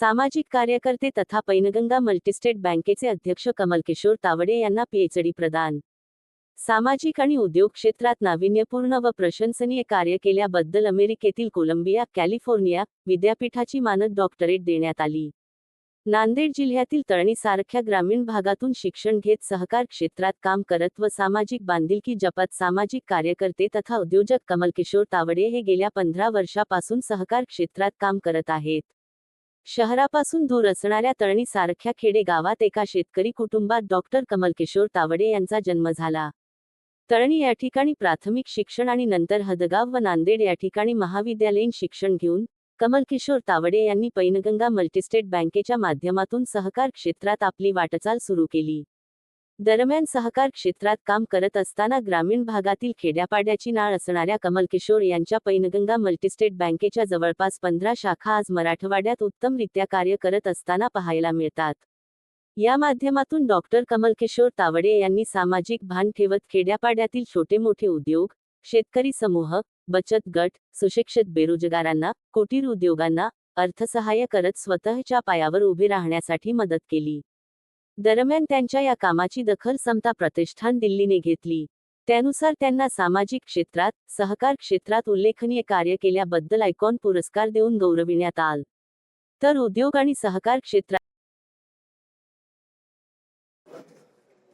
सामाजिक कार्यकर्ते तथा पैनगंगा मल्टीस्टेट बँकेचे अध्यक्ष कमलकिशोर तावडे यांना पीएचडी प्रदान. सामाजिक आणि उद्योग क्षेत्रात नाविन्यपूर्ण व प्रशंसनीय कार्य केल्याबद्दल अमेरिकेतील कोलंबिया कॅलिफोर्निया विद्यापीठाची मानद डॉक्टरेट देण्यात आली. नांदेड जिल्ह्यातील तळणी सारख्या ग्रामीण भागातून शिक्षण घेत सहकार क्षेत्रात काम करत व सामाजिक बांधिलकी जपत सामाजिक कार्यकर्ते तथा उद्योजक कमलकिशोर तावडे हे गेल्या पंधरा वर्षापासून सहकार क्षेत्रात काम करत आहेत. शहरापासून दूर असणाऱ्या तळणी सारख्या खेडे गावात एका शेतकरी कुटुंबात डॉक्टर कमलकिशोर तावडे यांचा जन्म झाला. तळणी या ठिकाणी प्राथमिक शिक्षण आणि नंतर हदगाव व नांदेड या ठिकाणी महाविद्यालयीन शिक्षण घेऊन कमलकिशोर तावडे यांनी पैनगंगा मल्टीस्टेट बँकेच्या माध्यमातून सहकार क्षेत्रात आपली वाटचाल सुरू केली. दरम्यान सहकार क्षेत्रात काम करत असताना ग्रामीण भागातील खेड्यापाड्याची नाळ असणाऱ्या कमलकिशोर यांच्या पैनगंगा मल्टीस्टेट बँकेच्या जवळपास पंधरा शाखा आज मराठवाड्यात उत्तमरित्या कार्य करत असताना पाहायला मिळतात. या माध्यमातून डॉक्टर कमलकिशोर तावडे यांनी सामाजिक भान ठेवत खेड्यापाड्यातील छोटे मोठे उद्योग शेतकरी समूह बचत गट सुशिक्षित बेरोजगारांना कुटीर उद्योगांना अर्थसहाय्य करत स्वतःच्या पायावर उभे राहण्यासाठी मदत केली. दरम्यान त्यांच्या या कामाची दखल समता प्रतिष्ठान दिल्लीने घेतली. त्यानुसार त्यांना सामाजिक क्षेत्रात सहकार क्षेत्रात उल्लेखनीय कार्य केल्याबद्दल आयकॉन पुरस्कार देऊन गौरविण्यात आल. तर उद्योग आणि सहकार क्षेत्रात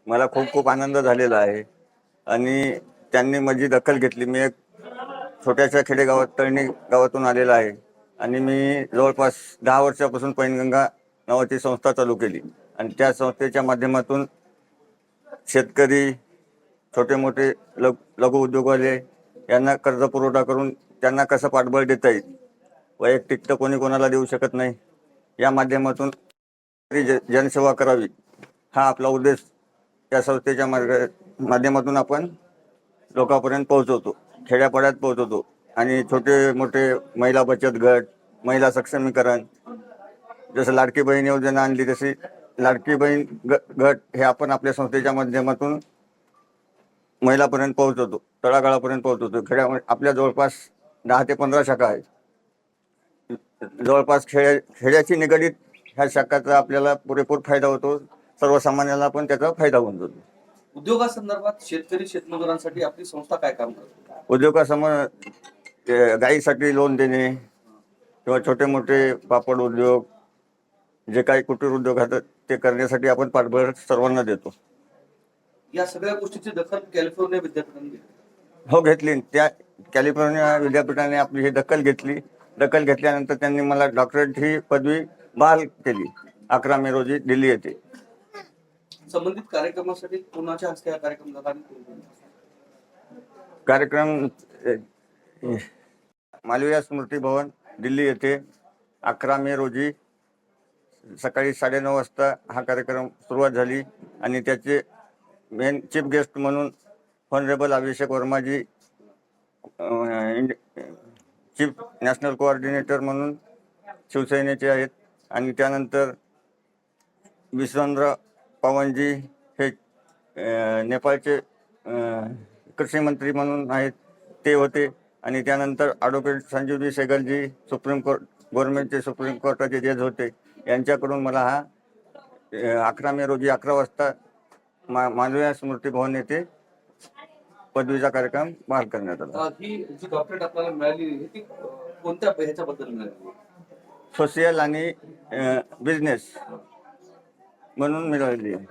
मला खूप खूप आनंद झालेला आहे. आणि त्यांनी माझी दखल घेतली. मी एक छोट्याशा खेडेगावात तळणी गावातून आलेला आहे. आणि मी जवळपास दहा वर्षापासून पैनगंगा नावाची संस्था चालू केली. आणि त्या संस्थेच्या माध्यमातून शेतकरी छोटे मोठे लघु लघु उद्योगवाले यांना कर्ज पुरवठा करून त्यांना कसं पाठबळ देता येईल? वैयक्तिक तर कोणी कोणाला देऊ शकत नाही. या माध्यमातून ज- जनसेवा करावी हा आपला उद्देश. त्या संस्थेच्या मार्ग माध्यमातून आपण लोकांपर्यंत पोहोचवतो खेड्यापाड्यात पोहोचवतो. आणि छोटे मोठे महिला बचत गट महिला सक्षमीकरण जसं लाडकी बहीण योजना आणली तशी लाडकी बहीण गट हे आपण आपल्या संस्थेच्या माध्यमातून महिलापर्यंत पोहोचवतो तळागाळापर्यंत पोहोचवतो. खेड्या आपल्या जवळपास दहा ते पंधरा शाखा आहेत. जवळपास खेड्या खेड्याशी निगडीत ह्या शाखाचा आपल्याला पुरेपूर फायदा होतो. सर्वसामान्याला पण त्याचा फायदा होऊन जातो. उद्योगासंदर्भात शेतकरी शेतमजुरांसाठी आपली संस्था काय काम करते? उद्योगासमोर गाईसाठी लोन देणे किंवा छोटे मोठे पापड उद्योग जे काही कुटीर उद्योग आहेत ते करण्यासाठी आपण पाठबळ सर्वांना देतो. या सगळ्या गोष्टीची दखल कॅलिफोर्निया विद्यापीठाने घेतली. हो घेतली. त्या कॅलिफोर्निया विद्यापीठाने आपली ही दखल घेतली. दखल घेतल्यानंतर त्यांनी मला डॉक्टरेट ही पदवी बहाल केली. अकरा मे रोजी दिल्ली येथे. संबंधित कार्यक्रमासाठी कोणाच्या हस्ते हा कार्यक्रम झाला आणि कोण- कार्यक्रम अ, मालविया स्मृती भवन दिल्ली येथे अकरा मे रोजी सकाळी साडेनऊ वाजता हा कार्यक्रम सुरुवात झाली आणि त्याचे मेन चीफ गेस्ट म्हणून honourable Abhishek Vermaji chief national coordinator म्हणून शिवसेनेचे आहेत. आणि त्यानंतर विश्वंद्र पवनजी हे नेपाळचे कृषी मंत्री म्हणून आहेत. ते होते. आणि त्यानंतर advocate Sanjeevji Sehgalji supreme court गव्हर्नमेंटचे सुप्रीम कोर्टाचे जज होते. यांच्याकडून मला हा अकरा मे रोजी अकरा वाजता मा मालव्या स्मृती भवन येथे पदवीचा कार्यक्रम बहाल करण्यात आला. अं, ही जी डॉक्टरेट आपल्याला मिळाली आहे, ती अं, कोणत्या ह्याच्याबद्दल मिळाली? सोशियल आणि बिझनेस म्हणून मिळालेली आहे.